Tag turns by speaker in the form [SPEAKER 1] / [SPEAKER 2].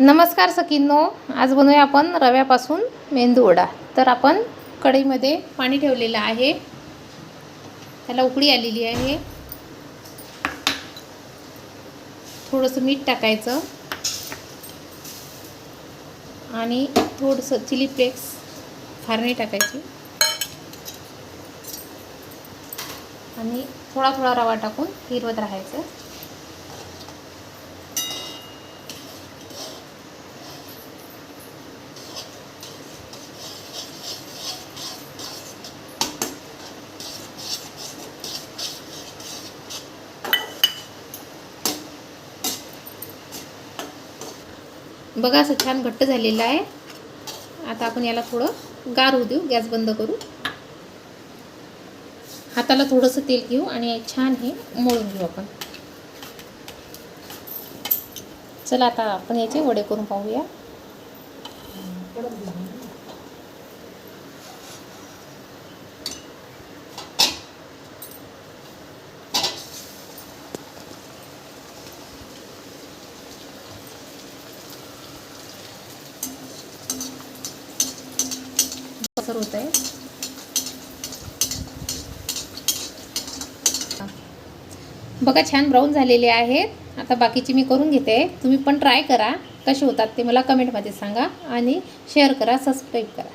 [SPEAKER 1] नमस्कार सकींनो आज बनवूया आपण रव्यापासून मेंदू वडा. तर आपण कढईमध्ये पाणी ठेवलेलं आहे. त्याला उकळी आलेली आहे. थोडंसं मीठ टाकायचं. आणि थोडंसं चिली फ्लेक्स फारणी टाकायची. आणि थोडा थोडा रवा टाकून हिरवत राहायचं. बघा असं छान घट्ट झालेलं आहे. आता आपण याला थोडं गार होऊ देऊ गॅस बंद करू. हाताला थोडंसं तेल घेऊ आणि छान हे मळून घेऊ आपण. चला आता आपण याचे वडे करून पाहूया. कसं होत आहे बघा छान ब्राऊन झालेले आहेत. आता बाकीची मी करून घेते. तुम्ही पण ट्राय करा. कसे होतात ते मला कमेंटमध्ये सांगा आणि शेअर करा सबस्क्राईब करा.